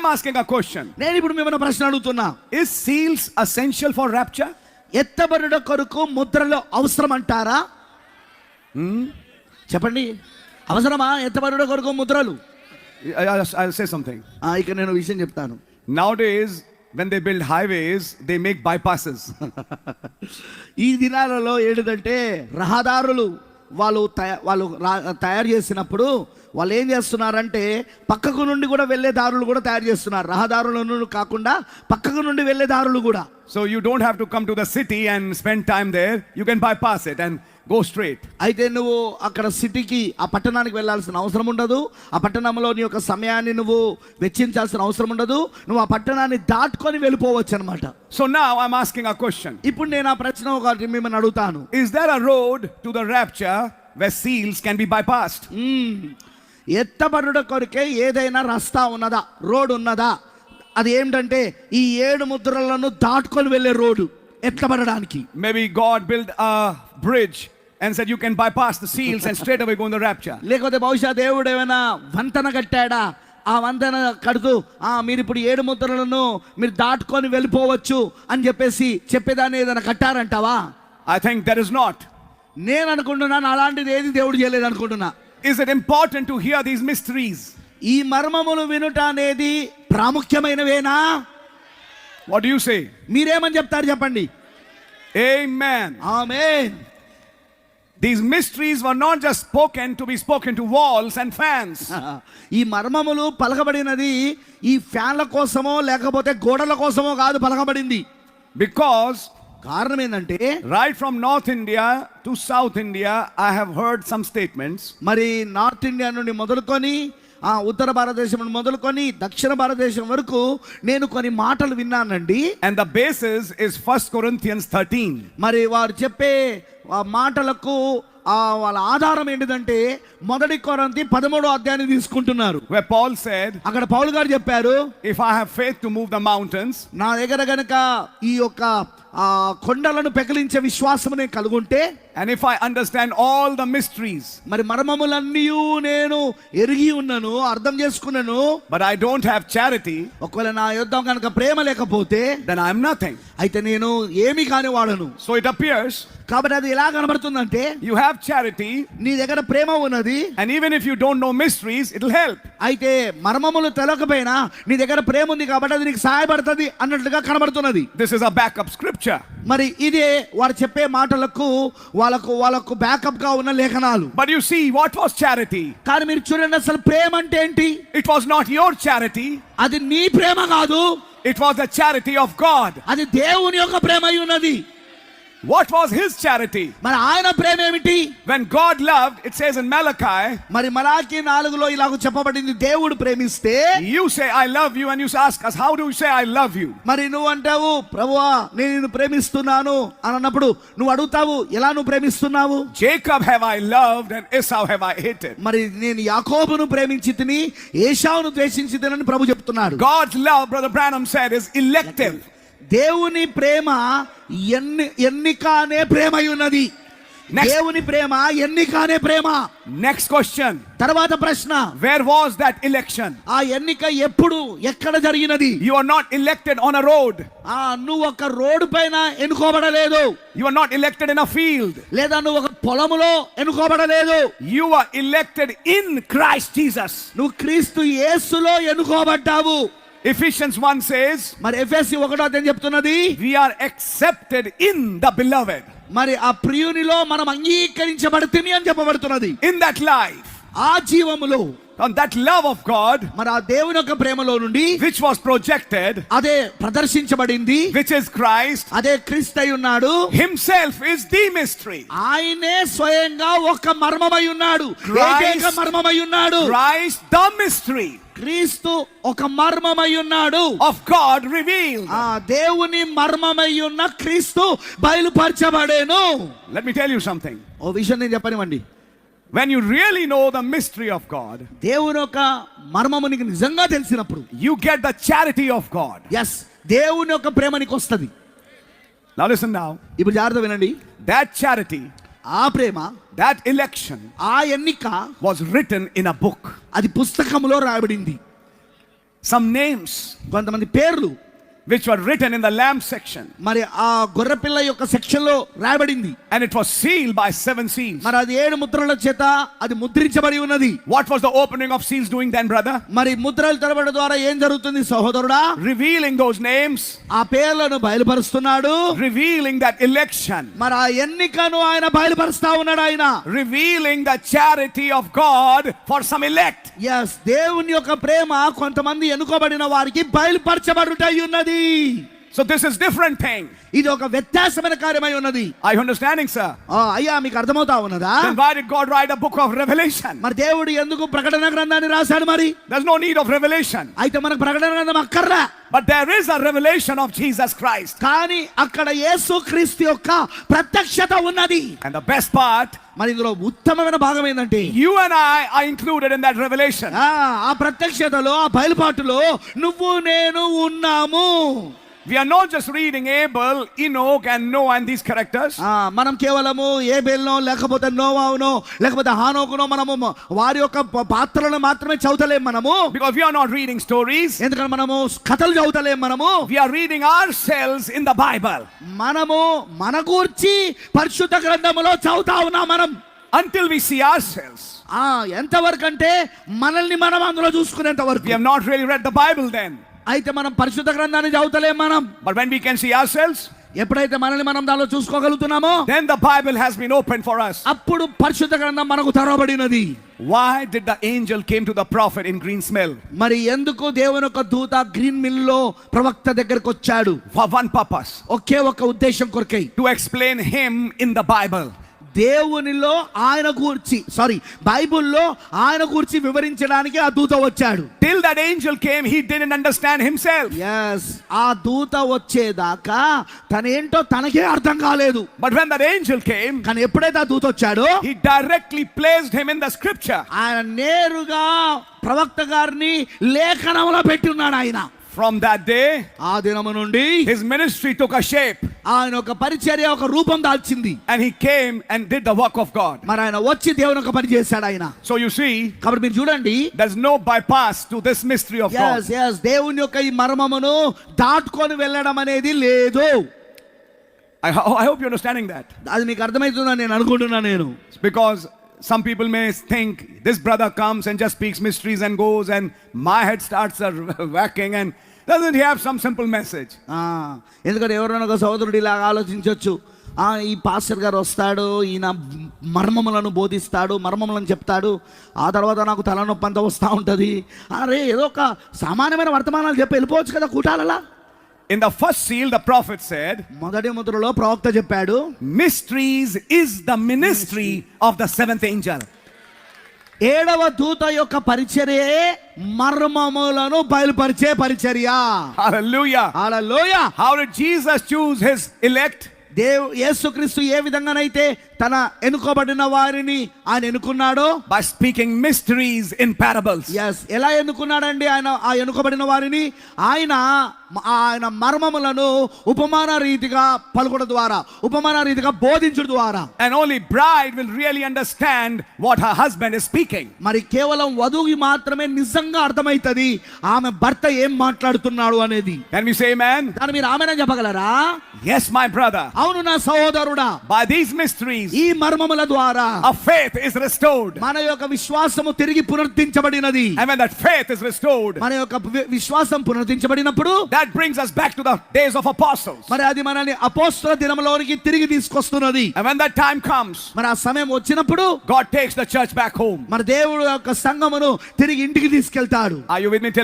I'm asking a question. నేను ఇప్పుడు మిమ్మల్ని ప్రశ్న అడుగుతున్నా Is seals essential for rapture? ఎత్తబడుట కొరకు ముద్రలు అవసరం అంటారా చెప్పండి అవసరమా ఎత్తబడుట కొరకు ముద్రలు something. ఆ, ఇక నేను విషయం చెప్తాను Nowadays, when they build highways, they make bypasses. ఈ దినాలలో ఏంటిదంటే రహదారులు వాళ్ళు వాళ్ళు తయారు చేసినప్పుడు వాళ్ళు ఏం చేస్తున్నారంటే పక్కకు నుండి కూడా వెళ్ళే దారులు కూడా తయారు చేస్తున్నారు రహదారుల నుండి కాకుండా పక్కకు నుండి వెళ్ళే దారులు కూడా So you don't have to come to the city and spend time there. You can bypass it and go straight. అయితే నువ్వు అక్కడ సిటీకి ఆ పట్టణానికి వెళ్ళాల్సిన అవసరం ఉండదు ఆ పట్టణంలో నీ యొక్క సమయాన్ని నువ్వు వెచ్చించాల్సిన అవసరం ఉండదు నువ్వు ఆ పట్టణాన్ని దాటుకొని వెళ్ళిపోవచ్చు అనమాట So now I'm asking a question. ఇప్పుడు నేను ఆ ప్రశ్న ఒకటి మిమ్మల్ని అడుగుతాను Is there a road to the rapture where seals can be bypassed? మ్మ్. ఎత్తబడుట కొరకే ఏదైనా రస్తా ఉన్నదా? రోడ్ ఉన్నదా? అది ఏమిటంటే ఈ ఏడు ముద్రలను దాటుకొని వెళ్ళే రోడ్డు ఎత్తబడడానికి. God built a bridge and said you can bypass the seals and straight away go in the rapture. లేకపోతే బహుశా దేవుడు ఏమైనా వంతెన కట్టాడా? ఆ వంతెన కడుతూ ఆ మీరు ఇప్పుడు ఏడు ముద్రలను మీరు దాటుకొని వెళ్ళిపోవచ్చు అని చెప్పేసి చెప్పేదాన్ని ఏదైనా కట్టారంటావా? I think there is not. నేను అనుకుంటున్నాను అలాంటిది ఏది దేవుడు చేయలేదు అనుకుంటున్నా. Is it important to hear these mysteries? ఈ మర్మములు వినుట అనేది ప్రాముఖ్యమైనవేనా do you say? మీరేమని చెప్తారు చెప్పండి Amen. Amen These mysteries were not just spoken to be spoken to walls and fans. ఈ మర్మములు పలకబడినది ఈ ఫ్యాన్ల కోసమో లేకపోతే గోడల కోసమో కాదు పలకబడింది Because కారణం ఏంటంటే right from North India to South India, I have heard some statements. మరి నార్త్ ఇండియా నుండి మొదలుకొని ఆ ఉత్తర భారతదేశం నుండి మొదలుకొని దక్షిణ భారతదేశం వరకు నేను కొన్ని మాటలు విన్నానండి And the basis is 1 Corinthians 13. మరి వారు చెప్పే ఆ మాటలకు ఆ వాళ్ళ ఆధారం ఏంటిదంటే మొదటి కొరంతి పదమూడో అధ్యాయాన్ని తీసుకుంటున్నారు Where Paul said, అక్కడ పౌలు గారు చెప్పారు If I have faith to move the mountains, నా దగ్గర గనక ఈ యొక్క కొండలను పెకిలించే విశ్వాసం నేను కలుగుంటే and if I understand all the mysteries, మరి మర్మములన్నీ నేను ఎరిగి ఉన్నాను అర్థం చేసుకున్నాను but I don't have charity, ఒకవేళ నా యుద్ధం కనుక ప్రేమ లేకపోతే I am nothing. అయితే నేను ఏమి కాని వాడను So it appears కాబట్టి అది ఎలా కనబడుతుందంటే you have charity, నీ దగ్గర ప్రేమ ఉన్నది and even if you don't know mysteries, it'll help. అయితే మర్మములు తెలకపోయినా నీ దగ్గర ప్రేమ ఉంది కాబట్టి అది నీకు సహాయపడుతుంది అన్నట్లుగా కనబడుతున్నది This is a backup scripture. మరి ఇదే వారు చెప్పే మాటలకు వాళ్ళకు వాళ్ళకు బ్యాకప్గా ఉన్న లేఖనాలు But you see, what was charity? కానీ మీరు చూడండి అసలు ప్రేమ అంటే ఏంటి It was not your charity, అది నీ ప్రేమ కాదు it was the charity of God. అది దేవుని యొక్క ప్రేమ అయి ఉన్నది What was his charity? మరి ఆయన ప్రేమ ఏమిటి When God loved, it says in Malachi, మరి మలాకి నాలుగులో ఇలాగ చెప్పబడింది దేవుడు ప్రేమిస్తే you say, I love you, and you ask us, How do you say I love you? మరి నువ్వు అంటావు ప్రభువా నేను నిన్ను ప్రేమిస్తున్నాను అని అన్నప్పుడు నువ్వు అడుగుతావు ఎలా నువ్వు ప్రేమిస్తున్నావు Jacob have I loved, and Esau have I hated. మరి నేను యాకోబును ప్రేమించి తిని ఏషావును ద్వేషించి తినని ప్రభు చెప్తున్నాడు God's love, Brother Branham said, is elective. దేవుని ప్రేమ ఎన్ని ఎన్నికనే ప్రేమ ఉన్నది. దేవుని ప్రేమ ఎన్నికనే ప్రేమ. Next question. తర్వాత ప్రశ్న. Where was that election? ఆ ఎన్నిక ఎప్పుడు ఎక్కడ జరిగినది? You are not elected on a road, ఆ నువ్వు ఒక రోడ్డు పైన ఎన్నుకోబడలేదు. You are not elected in a field. లేదా నువ్వు ఒక పొలములో ఎన్నుకోబడలేదు. You are elected in Christ Jesus. నువ్వు క్రీస్తు యేసులో ఎన్నుకోబడ్డావు. Ephesians 1 says, మరి ఎఫ్ఎస్సి ఒకటో అధ్యాయం చెప్తున్నది We are accepted in the beloved. మరి ఆ ప్రియునిలో మనం అంగీకరించబడుతుంది అని చెప్పబడుతున్నది In that life, ఆ జీవములో on that love of God, మరి ఆ దేవుని యొక్క ప్రేమలో నుండి which was projected, అదే ప్రదర్శించబడింది which is Christ, అదే క్రీస్తు అయి ఉన్నాడు Himself is the mystery. ఆయనే స్వయంగా ఒక మర్మమై ఉన్నాడు Christ- ఏకైక మర్మమై ఉన్నాడు Christ, the mystery క్రీస్తు ఒక మర్మమై ఉన్నాడు of God revealed. ఆ దేవుని మర్మమై ఉన్న క్రీస్తు బయలుపరచబడేను Let me tell you something. ఓ విషయం నేను చెప్పనివ్వండి When you really know the mystery of God, దేవుని యొక్క మర్మము నీకు నిజంగా తెలిసినప్పుడు you get the charity of God. Yes దేవుని యొక్క ప్రేమ నీకు వస్తుంది Now, listen now. ఇప్పుడు జాగ్రత్త వినండి That charity, ఆ ప్రేమ that election ఆ ఎన్నిక was written in a book. అది పుస్తకములో రాయబడింది. Some names. కొంతమంది పేర్లు. Which were written in the lamb section. మరి ఆ గొర్రెపిల్ల యొక్క సెక్షన్లో రాయబడింది And it was sealed by seven seals. మరి అది ఏడు ముద్రల చేత అది ముద్రించబడి ఉన్నది What was the opening of seals doing then, brother? మరి ముద్రలు తెరబడి ద్వారా ఏం జరుగుతుంది సహోదరుడా Revealing those names, ఆ పేర్లను బయలుపరుస్తున్నాడు revealing that election, మరి ఆ ఎన్నికను ఆయన బయలుపరుస్తా ఉన్నాడు ఆయన revealing the charity of God for some elect. Yes దేవుని యొక్క ప్రేమ కొంతమంది ఎన్నుకోబడిన వారికి బయలుపరచబడుటై ఉన్నది so this is different thing ఇది ఒక వ్యత్యాసమైన కార్యమై ఉన్నది. ఐ అండర్స్టాండింగ్ సార్ ఆ అయ్యా మీకు అర్థమవుతా ఉన్నదా? Then why did God write a book of revelation మరి దేవుడు ఎందుకు ప్రకటన గ్రంథాన్ని రాశాడు మరి? There is no need of revelation అయితే మనకు ప్రకటన గ్రంథం అక్కర్రా but there is a revelation of Jesus Christ కానీ అక్కడ యేసు యేసుక్రీస్తు యొక్క ప్రత్యక్షత ఉన్నది. అండ్ ద బెస్ట్ పార్ట్ మరి ఇందులో ఉత్తమమైన భాగం ఏంటంటే you and I are included in that revelation. ఆ ఆ ప్రత్యక్షతలో ఆ బయలుపాటులో నువ్వు నేను ఉన్నాము We are not just reading Abel, Enoch, and Noah and these characters. ఆ మనం కేవలము ఏ బేల్నో లేకపోతే నోవావునో లేకపోతే హానోకునో మనము వారి యొక్క పాత్రలను మాత్రమే చదువుతలేం మనము Because we are not reading stories. ఎందుకంటే మనము కథలు చదువుతలేం మనము We are reading ourselves in the Bible. మనము మన గూర్చి పరిశుద్ధ గ్రంథములో చదువుతా ఉన్నాం మనం Until we see ourselves. ఆ ఎంతవరకు అంటే మనల్ని మనం అందులో చూసుకునేంత We వరకు have not really read the Bible then. అయితే మనం పరిశుద్ధ గ్రంథాన్ని చదువుతలేం మనం But when we can see ourselves, ఎప్పుడైతే మనల్ని మనం దానిలో చూసుకోగలుగుతున్నామో then the Bible has been opened for us. అప్పుడు పరిశుద్ధ గ్రంథం మనకు తెరవబడినది Why did the angel came to the prophet in green smell? మరి ఎందుకు దేవుని యొక్క దూత గ్రీన్ మిల్లో ప్రవక్త దగ్గరకు వచ్చాడు For one purpose. ఒకే ఒక ఉద్దేశం కొరకై To explain him in the Bible. దేవునిలో ఆయన గురించి సారీ బైబుల్లో ఆయన గురించి వివరించడానికి ఆ దూత వచ్చాడు. Till that angel came he didn't understand himself yes ఆ దూత వచ్చేదాకా తన ఏంటో తనకే అర్థం కాలేదు. But when that angel came కానీ ఎప్పుడైతే ఆ దూత వచ్చాడో he directly placed him in the scripture ఆయన నేరుగా ప్రవక్త గారిని లేఖనములో పెట్టి ఉన్నాడు ఆయన. ఫ్రమ్ దట్ డే ఆ దినము నుండి his ministry took a shape ఆయన ఒక పరిచర్య ఒక రూపం దాల్చింది and he came and did the work of God. మరి ఆయన వచ్చి దేవుని ఒక పని చేశాడు ఆయన So you see, కాబట్టి మీరు చూడండి there's no bypass to this mystery of God. Yes yes దేవుని యొక్క ఈ మర్మమును దాటుకొని వెళ్ళడం అనేది లేదు I, ho- I hope you're understanding that. అది మీకు అర్థమవుతుందని నేను అనుకుంటున్నా నేను Because some people may think this brother comes and just speaks mysteries and goes, and my head starts uh, whacking, and doesn't he have some simple message? ఆ, ఎందుకంటే ఎవరైనా ఒక సహోదరుడు ఇలాగ ఆలోచించవచ్చు ఈ పాస్టర్ గారు వస్తాడు ఈయన మర్మములను బోధిస్తాడు మర్మములను చెప్తాడు ఆ తర్వాత నాకు తలనొప్పి అంతా వస్తూ ఉంటుంది అరే ఏదో ఒక సామాన్యమైన వర్తమానాలు చెప్పి వెళ్ళిపోవచ్చు కదా కూటాలలా In the first seal, the prophet said, మొదటి ముద్రలో ప్రవక్త చెప్పాడు Mysteries is the ministry of the seventh angel. ఏడవ దూత యొక్క పరిచర్యే మర్మములను బయలుపరిచే పరిచర్య Hallelujah. అలలోయ How did Jesus choose his elect? దేవు యేసుక్రీస్తు ఏ విధంగానైతే తన ఎన్నుకోబడిన వారిని ఆయన ఎన్నుకున్నాడో By speaking mysteries in parables. Yes ఎలా ఎన్నుకున్నాడండి ఆయన ఆ ఎన్నుకోబడిన వారిని ఆయన ఆయన మర్మములను ఉపమాన రీతిగా పలుకుడు ద్వారా ఉపమాన రీతిగా బోధించుడు ద్వారా And only bride will really understand what her husband is speaking. మరి కేవలం వధువుకి మాత్రమే నిజంగా అర్థమవుతుంది ఆమె భర్త ఏం మాట్లాడుతున్నాడు అనేది Can we say amen? దాన్ని మీరు ఆమెనే చెప్పగలరా Yes, my brother. అవును నా సహోదరుడా By these mysteries, ఈ మర్మముల ద్వారా a faith is restored. మన యొక్క విశ్వాసము తిరిగి పునరుద్ధరించబడినది And when that faith is restored, మన యొక్క వి- విశ్వాసం పునరుద్ధరించబడినప్పుడు that brings us back to the days of apostles. మరి అది మనల్ని అపోస్తుల దినంలోనికి తిరిగి తీసుకొస్తున్నది And when that time comes, మరి ఆ సమయం వచ్చినప్పుడు God takes the church back home. మన దేవుడు యొక్క సంఘమును తిరిగి ఇంటికి తీసుకెళ్తాడు Are you with me? till